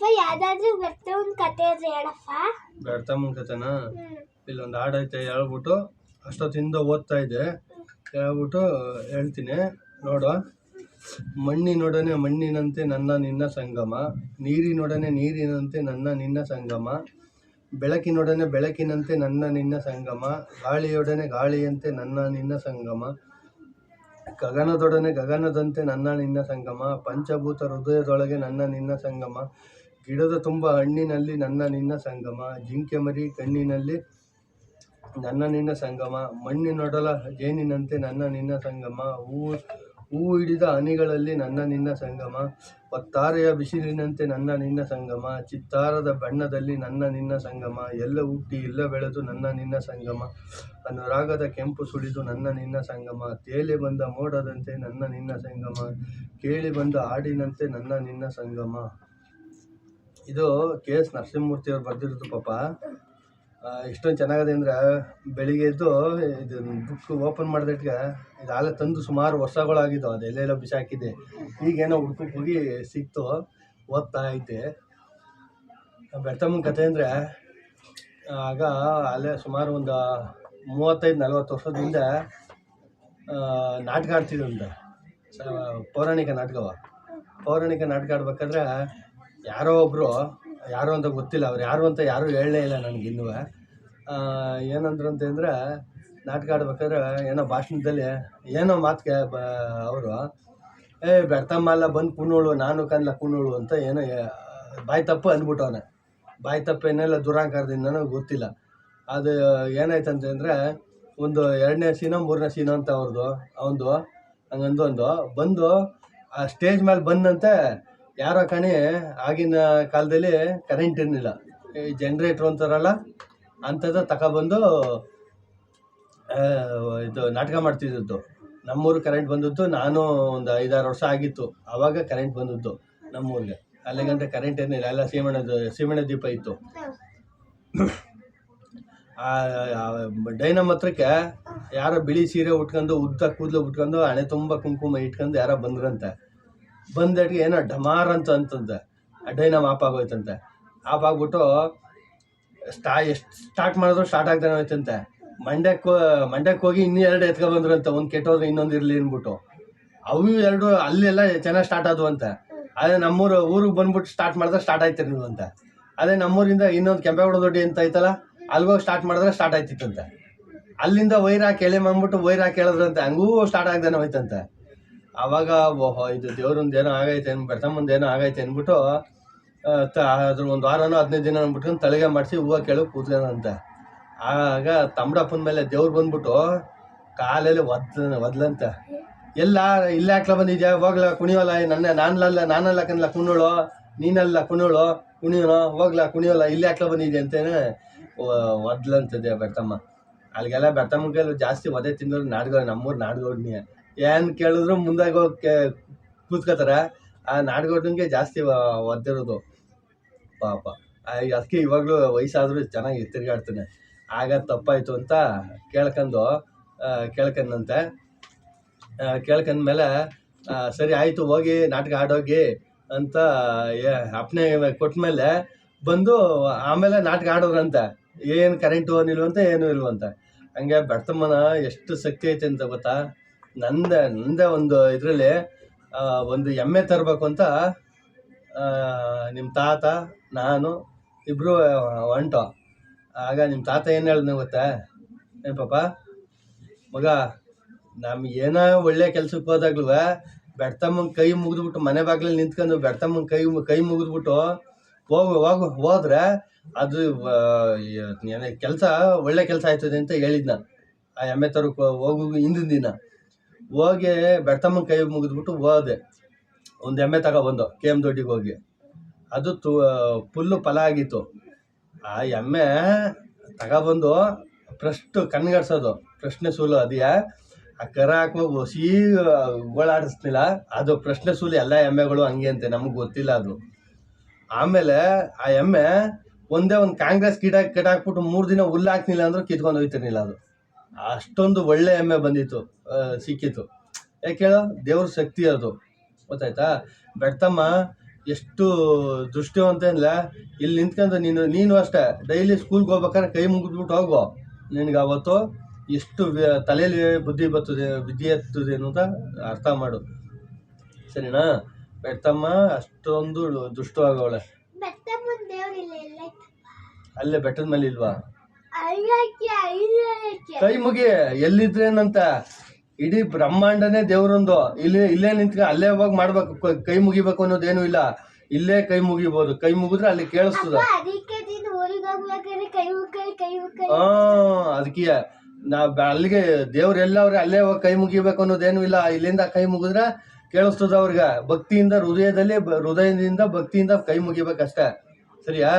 ಅಪ್ಪ ಯಾವ್ದಾದ್ರು ಬರ್ತಾ ಒಂದ್ ಕತೆ ಇದ್ರೆ ಹೇಳಪ್ಪ. ಹ್ಮ್. ಇಲ್ಲೊಂದು ಹಾಡೈತೆ ಹೇಳ್ಬಿಟ್ಟು ಅಷ್ಟೊತ್ತಿಂದ ಓದ್ತಾ ಇದ್ದೆ. ಹೇಳ್ಬಿಟ್ಟು ಹೇಳ್ತೀನಿ. ನೋಡು ಮಣ್ಣಿನೊಡನೆ ಮಣ್ಣಿನಂತೆ ನನ್ನ ನಿನ್ನ ಸಂಗಮ. ನೀರಿನೊಡನೆ ನೀರಿನಂತೆ ನನ್ನ ನಿನ್ನ ಸಂಗಮ. ಬೆಳಕಿನೊಡನೆ ಬೆಳಕಿನಂತೆ ನನ್ನ ನಿನ್ನ ಸಂಗಮ. ಗಾಳಿಯೊಡನೆ ಗಾಳಿಯಂತೆ ನನ್ನ ನಿನ್ನ ಸಂಗಮ. ಗಗನದೊಡನೆ ಗಗನದಂತೆ ನನ್ನ ನಿನ್ನ ಸಂಗಮ. ಪಂಚಭೂತ ಹೃದಯದೊಳಗೆ ನನ್ನ ನಿನ್ನ ಸಂಗಮ. ಗಿಡದ ತುಂಬ ಹಣ್ಣಿನಲ್ಲಿ ನನ್ನ ನಿನ್ನ ಸಂಗಮ ಜಿಂಕೆ ಮರಿ ಕಣ್ಣಿನಲ್ಲಿ ನನ್ನ ನಿನ್ನ ಸಂಗಮ ಮಣ್ಣಿನೊಡಲ ಜೇನಿನಂತೆ ನನ್ನ ನಿನ್ನ ಸಂಗಮ ಹೂವು ಹೂವು ಹಿಡಿದ ಹನಿಗಳಲ್ಲಿ ನನ್ನ ನಿನ್ನ ಸಂಗಮ ಒತ್ತಾರೆಯ ಬಿಸಿಲಿನಂತೆ ನನ್ನ ನಿನ್ನ ಸಂಗಮ ಚಿತ್ತಾರದ ಬಣ್ಣದಲ್ಲಿ ನನ್ನ ನಿನ್ನ ಸಂಗಮ ಎಲ್ಲ ಹುಟ್ಟಿ ಎಲ್ಲ ಬೆಳೆದು ನನ್ನ ನಿನ್ನ ಸಂಗಮ ಅನುರಾಗದ ಕೆಂಪು ಸುಳಿದು ನನ್ನ ನಿನ್ನ ಸಂಗಮ ತೇಲೆ ಬಂದ ಮೋಡದಂತೆ ನನ್ನ ನಿನ್ನ ಸಂಗಮ ಕೇಳಿ ಬಂದ ಹಾಡಿನಂತೆ ನನ್ನ ನಿನ್ನ ಸಂಗಮ ಇದು ಕೆ ಎಸ್ ನರಸಿಂಹಮೂರ್ತಿ ಅವ್ರು ಬರೆದಿರೋದು ಪಾಪ. ಇಷ್ಟೊಂದು ಚೆನ್ನಾಗಿದೆ ಅಂದರೆ ಬೆಳಿಗ್ಗೆ ಎದ್ದು ಇದು ಬುಕ್ ಓಪನ್ ಮಾಡಿದಟ್ಗೆ ಇದು ಆಲೆ ತಂದು ಸುಮಾರು ವರ್ಷಗಳಾಗಿದ್ದು ಅದು ಎಲ್ಲೆಲ್ಲೋ ಬಿಸಾಕಿದೆ ಈಗೇನೋ ಹುಡ್ಕಕ್ಕೆ ಹೋಗಿ ಸಿಕ್ತು ಓದ್ತಾ ಐತೆ ಬೆಳ್ತಮ್ಮನ ಕತೆ ಅಂದರೆ, ಆಗ ಅಲ್ಲೇ ಸುಮಾರು ಒಂದು ಮೂವತ್ತೈದು, ನಲ್ವತ್ತು ವರ್ಷದಿಂದ ನಾಟಕ ಆಡ್ತಿದ್ದಂತೆ ಪೌರಾಣಿಕ ನಾಟಕವ. ಪೌರಾಣಿಕ ನಾಟಕ ಆಡ್ಬೇಕಾದ್ರೆ ಯಾರೋ ಒಬ್ಬರು ಯಾರು ಅಂತ ಗೊತ್ತಿಲ್ಲ, ಅವ್ರು ಯಾರು ಅಂತ ಯಾರೂ ಹೇಳಲೇ ಇಲ್ಲ ನನಗೆ ಇನ್ನೂ. ಏನಂದ್ರಂತೆ ಅಂದರೆ ನಾಟಕ ಆಡ್ಬೇಕಾದ್ರೆ ಏನೋ ಭಾಷಣದಲ್ಲಿ ಏನೋ ಮಾತಿಗೆ ಬ, ಅವರು, ಏ ಬೆಳ್ತಮ್ಮ ಅಲ್ಲ, ಬಂದು ಕುಣೋಳು ನಾನು ಕನ್ಲ ಕುಣ್ಣೋಳು ಅಂತ ಏನೋ ಬಾಯಿ ತಪ್ಪು ಅಂದ್ಬಿಟ್ಟವನೆ. ಬಾಯಿ ತಪ್ಪು ಏನೆಲ್ಲ ದುರಾಂಕಾರದಿಂದ ನನಗೆ ಗೊತ್ತಿಲ್ಲ. ಅದು ಏನಾಯ್ತಂತೆ ಅಂದರೆ ಒಂದು ಎರಡನೇ ಸೀನೋ, ಮೂರನೇ ಸೀನೋ ಅಂತ ಅವ್ರದ್ದು ಅವನದು ಹಂಗಂದು ಒಂದು, ಬಂದು ಆ ಸ್ಟೇಜ್ ಮೇಲೆ ಬಂದಂತೆ ಯಾರೋ ಕಣೆ ಆಗಿನ ಕಾಲದಲ್ಲಿ ಕರೆಂಟ್ ಇರಲಿಲ್ಲ. ಈ ಜನ್ರೇಟ್ರ್ ಅಂತಾರಲ್ಲ, ಅಂಥದ್ದು ತಗೊಬಂದು ಇದು ನಾಟಕ ಮಾಡ್ತಿದ್ದದ್ದು. ನಮ್ಮೂರು ಕರೆಂಟ್ ಬಂದದ್ದು ನಾನು ಒಂದು ಐದಾರು ವರ್ಷ ಆಗಿತ್ತು. ಆವಾಗ ಕರೆಂಟ್ ಬಂದದ್ದು ನಮ್ಮೂರಿಗೆ. ಅಲ್ಲಿಗಂತ ಕರೆಂಟ್ ಏನಿಲ್ಲ. ಎಲ್ಲ ಸೀಮೆಣ್ಣ ಸೀಮೆಣ್ಣೆ ದೀಪ ಇತ್ತು. ಡೈನಮ್ ಹತ್ರಕ್ಕೆ ಯಾರೋ ಬಿಳಿ ಸೀರೆ ಉಟ್ಕೊಂಡು, ಉದ್ದ ಕೂದಲು ಉಟ್ಕೊಂಡು, ಹಣೆ ತುಂಬ ಕುಂಕುಮ ಇಟ್ಕೊಂಡು ಯಾರೋ ಬಂದ್ರಂತೆ. ಬಂದಟ್ಗೆ ಏನೋ ಡಮಾರ್ ಅಂತ ಅಂತಂದೆ. ಡೈನಮ್ ಆಫ್ ಆಗೋಯ್ತಂತೆ. ಆಫ್ ಆಗ್ಬಿಟ್ಟು ಸ್ಟಾ, ಎಷ್ಟು ಸ್ಟಾರ್ಟ್ ಮಾಡಿದ್ರು ಸ್ಟಾರ್ಟ್ ಆಗ್ತಾನೆ ಹೋಯ್ತಂತೆ. ಮಂಡ್ಯಕ್ಕೆ ಮಂಡ್ಯಕ್ಕೆ ಹೋಗಿ ಇನ್ನೂ ಎರಡು ಎತ್ಕೊ ಅಂತ ಒಂದು ಕೆಟ್ಟೋದ್ರೆ ಇನ್ನೊಂದು ಇರಲಿ ಅಂದ್ಬಿಟ್ಟು. ಅವು ಎರಡು ಅಲ್ಲೆಲ್ಲ ಚೆನ್ನಾಗಿ ಸ್ಟಾರ್ಟ್ ಆದವು ಅಂತ ಅದೇ ನಮ್ಮೂರು, ಊರಿಗೆ ಬಂದ್ಬಿಟ್ಟು ಸ್ಟಾರ್ಟ್ ಮಾಡಿದ್ರೆ ಸ್ಟಾರ್ಟ್ ಆಯ್ತಿರ್ಲಿಲ್ಲ ಅಂತ ಅದೇ ನಮ್ಮೂರಿಂದ ಇನ್ನೊಂದು ಕೆಂಪೇಗೌಡ ದೊಡ್ಡಿ ಅಂತ ಐತಲ್ಲ, ಅಲ್ಗೋಗಿ ಸ್ಟಾರ್ಟ್ ಮಾಡಿದ್ರೆ ಸ್ಟಾರ್ಟ್ ಆಯ್ತಿತ್ತಂತೆ. ಅಲ್ಲಿಂದ ವೈರ್ ಹಾಕಿ ಎಳೆ ಮಾಡ್ಬಿಟ್ಟು ವೈರ್ ಹಾಕಿ ಹೇಳಿದ್ರಂತೆ ಹಂಗೂ ಸ್ಟಾರ್ಟ್ ಆಗ್ದಾನೆ ಹೋಯ್ತಂತೆ. ಆವಾಗ ಓಹೋ, ಇದು ದೇವ್ರೊಂದು ಏನೋ ಆಗೈತೆ ಅನ್ ಬೆಳ್ತಮ್ಮಂದು ಏನೋ ಆಗೈತೆ ಅಂದ್ಬಿಟ್ಟು ಅದ್ರ ಒಂದು ವಾರನೋ ಹದಿನೈದು ದಿನ ಅಂದ್ಬಿಟ್ಟು ತಲೆಗೆ ಮಾಡಿಸಿ ಹೂವು ಕೇಳು ಕೂತ್ಕೊಂಡಂತೆ. ಆಗ ತಮ್ಮಡಪ್ಪನ ಮೇಲೆ ದೇವ್ರು ಬಂದ್ಬಿಟ್ಟು ಕಾಲಲ್ಲಿ ಒದ್ ಒದ್ಲಂತೆ. ಎಲ್ಲ, ಇಲ್ಲ ಹಾಕ್ಲ ಬಂದಿದ್ಯಾ ಹೋಗ್ಲ ಕುಣಿಯೋಲ್ಲ ನನ್ನ ನಾನಲ್ಲ ನಾನಲ್ಲ ಕನ್ಲ ಕುಣೋಳು ನೀನಲ್ಲ ಕುಣಿಯೋಳು ಕುಣಿಯೋಣ ಹೋಗ್ಲ ಕುಣಿಯೋಲ್ಲ ಇಲ್ಲೇ ಹಾಕ್ಲ ಬಂದಿದ್ಯಾ ಅಂತೇನೆ ಒದ್ಲಂತದೆ ಬೆಳ್ತಮ್ಮ ಅಲ್ಲಿಗೆಲ್ಲ ಬೆಟ್ಟಮ್ಮ ಜಾಸ್ತಿ ಒದೆ ತಿಂದವ್ರು ನಾಡ್ಗೋ ನಮ್ಮೂರು ನಾಡ್ಗೌಡ್ನಿ ಏನು ಕೇಳಿದ್ರು ಮುಂದೆ ಹೋಗಿ ಕೂತ್ಕೋತಾರೆ. ಆ ನಾಡ್ಗೋಟಂಗೆ ಜಾಸ್ತಿ ಒದ್ದಿರೋದು. ಪಾಪ. ಅದಕ್ಕೆ ಇವಾಗಲೂ ವಯಸ್ಸಾದರೂ ಚೆನ್ನಾಗಿ ತಿರುಗಾಡ್ತಾನೆ. ಆಗ ತಪ್ಪಾಯಿತು ಅಂತ ಕೇಳ್ಕೊಂಡು ಕೇಳ್ಕೊಂಡಂತೆ. ಮೇಲೆ ಕೇಳ್ಕೊಂಡ್ಮೇಲೆ ಸರಿ ಆಯಿತು, ಹೋಗಿ ನಾಟಕ ಆಡೋಗಿ ಅಂತ ಅಪ್ನೆ ಕೊಟ್ಮೇಲೆ ಬಂದು ಆಮೇಲೆ ನಾಟಕ ಆಡೋದ್ರಂತೆ ಏನು ಕರೆಂಟು ಏನಿಲ್ವಂತ ಏನೂ ಇಲ್ವಂತ. ಹಂಗೆ ಬೆಳ್ತಮ್ಮನ ಎಷ್ಟು ಶಕ್ತಿ ಐತೆ ಅಂತ ಗೊತ್ತಾ? ನಂದ ನಂದ ಒಂದು ಇದರಲ್ಲಿ ಒಂದು ಎಮ್ಮೆ ತರಬೇಕು ಅಂತ ನಿಮ್ಮ ತಾತ, ನಾನು ಇಬ್ಬರು ಹೊಂಟೋ. ಆಗ ನಿಮ್ಮ ತಾತ ಏನು ಹೇಳಿದ್ನ ಗೊತ್ತಾ? ಏನು ಪಾಪ? ಮಗ ನಮ್ಗೆ ಏನೋ ಒಳ್ಳೆ ಕೆಲ್ಸಕ್ಕೆ ಹೋದಾಗ್ಲೂ, ಬೆಡ್ತಮ್ಮನ ಕೈ ಮುಗಿದ್ಬಿಟ್ಟು ಮನೆ ಬಾಗಿಲಲ್ಲಿ ನಿಂತ್ಕೊಂಡು ಬೆಡ್ತಮ್ಮನ ಕೈ ಕೈ ಮುಗಿದ್ಬಿಟ್ಟು ಹೋಗು ಹೋಗು, ಹೋದ್ರೆ ಅದು ಕೆಲಸ, ಒಳ್ಳೆ ಕೆಲಸ ಆಯ್ತದೆ ಅಂತ ಹೇಳಿದ್ನ ಆ ಎಮ್ಮೆ ತರಕ್ಕೆ ಹೋಗು ಹಿಂದಿನ ದಿನ. ಹೋಗಿ ಬೆಡ್ತಮ್ಮನ ಕೈ ಮುಗಿದ್ಬಿಟ್ಟು ಹೋದೆ. ಒಂದು ಎಮ್ಮೆ ತಗೊಬಂದು ಕೆ ಎಂ ದೊಡ್ಡಿಗೆ ಹೋಗಿ. ಅದು ತು ಫುಲ್ಲು ಫಲ ಆಗಿತ್ತು. ಆ ಎಮ್ಮೆ ತಗೊಬಂದು ಫಸ್ಟ್ ಕಣ್ಗಡ್ಸೋದು. ಪ್ರಶ್ನೆ ಸೂಲು ಅದೆಯಾ ಆ ಕರ ಹಾಕುವಾಗ ಹೊಸಿ ಗೋಳಾಡಿಸ್ಲಿಲ್ಲ ಅದು ಪ್ರಶ್ನೆ ಸೂಲು ಎಲ್ಲ ಎಮ್ಮೆಗಳು ಹಂಗೆ ಅಂತೆ, ನಮಗೆ ಗೊತ್ತಿಲ್ಲ ಅದು. ಆಮೇಲೆ ಆ ಎಮ್ಮೆ ಒಂದೇ ಒಂದು ಕಾಂಗ್ರೆಸ್ ಗಿಡ ಹಾಕ್ಬಿಟ್ಟು ಮೂರು ದಿನ ಹುಲ್ಲು ಹಾಕ್ನಿಲ್ಲ ಅಂದ್ರೆ ಕಿತ್ಕೊಂಡು ಹೋಯ್ತಿರ್ಲಿಲ್ಲ ಅದು. ಅಷ್ಟೊಂದು ಒಳ್ಳೆ ಎಮ್ಮೆ ಬಂದಿತ್ತು ಸಿಕ್ಕಿತ್ತು. ಯಾಕೆ ಹೇಳೋ? ದೇವ್ರ ಶಕ್ತಿ ಅದು. ಗೊತ್ತಾಯ್ತಾ? ಬೆಟ್ಟಮ್ಮ ಎಷ್ಟು ದೃಷ್ಟಿವಂತ ಇಲ್ಲ ಇಲ್ಲಿ ನಿಂತ್ಕೊಂಡು ನೀನು ನೀನು ಅಷ್ಟೇ. ಡೈಲಿ ಸ್ಕೂಲ್ಗೆ ಹೋಗ್ಬೇಕಾದ್ರೆ ಕೈ ಮುಗಿದ್ಬಿಟ್ಟು ಹೋಗು. ನಿನಗೆ ಅವತ್ತು ಎಷ್ಟು ತಲೆಯಲ್ಲಿ ಬುದ್ಧಿ ಬರ್ತದೆ ವಿದ್ಯೆ ಎತ್ತದೆ ಅಂತ ಅರ್ಥ ಮಾಡು. ಸರಿನಾ? ಬೆಟ್ಟಮ್ಮ ಅಷ್ಟೊಂದು ದುಷ್ಟವಾಗವಳೆ. ಅಲ್ಲೇ ಬೆಟ್ಟದ ಮೇಲೆ ಇಲ್ವಾ? ಕೈ ಮುಗಿ ಎಲ್ಲಿದ್ರೇನಂತ? ಇಡೀ ಬ್ರಹ್ಮಾಂಡನೇ ದೇವ್ರೊಂದು. ಇಲ್ಲಿ ಇಲ್ಲೇ ನಿಂತ್ಕ ಅಲ್ಲೇ ಹೋಗಿ ಮಾಡ್ಬೇಕು. ಕೈ ಮುಗಿಬೇಕು ಅನ್ನೋದೇನು ಇಲ್ಲ. ಇಲ್ಲೇ ಕೈ ಮುಗಿಬಹುದು ಕೈ ಮುಗಿದ್ರೆ ಅಲ್ಲಿ ಕೇಳಿಸ್ತದ. ಅದಕ್ಕೆ ಹಾ ನಾ ಅಲ್ಲಿಗೆ ದೇವ್ರ ಎಲ್ಲವ್ರೆ ಅಲ್ಲೇ ಹೋಗಿ ಕೈ ಮುಗಿಬೇಕು ಅನ್ನೋದೇನು ಇಲ್ಲ. ಇಲ್ಲಿಂದ ಕೈ ಮುಗಿದ್ರೆ ಕೇಳಿಸ್ತದ ಅವ್ರಿಗೆ. ಭಕ್ತಿಯಿಂದ ಹೃದಯದಲ್ಲಿ ಹೃದಯದಿಂದ ಭಕ್ತಿಯಿಂದ ಕೈ ಮುಗಿಬೇಕಷ್ಟೇ. ಸರಿಯಾ?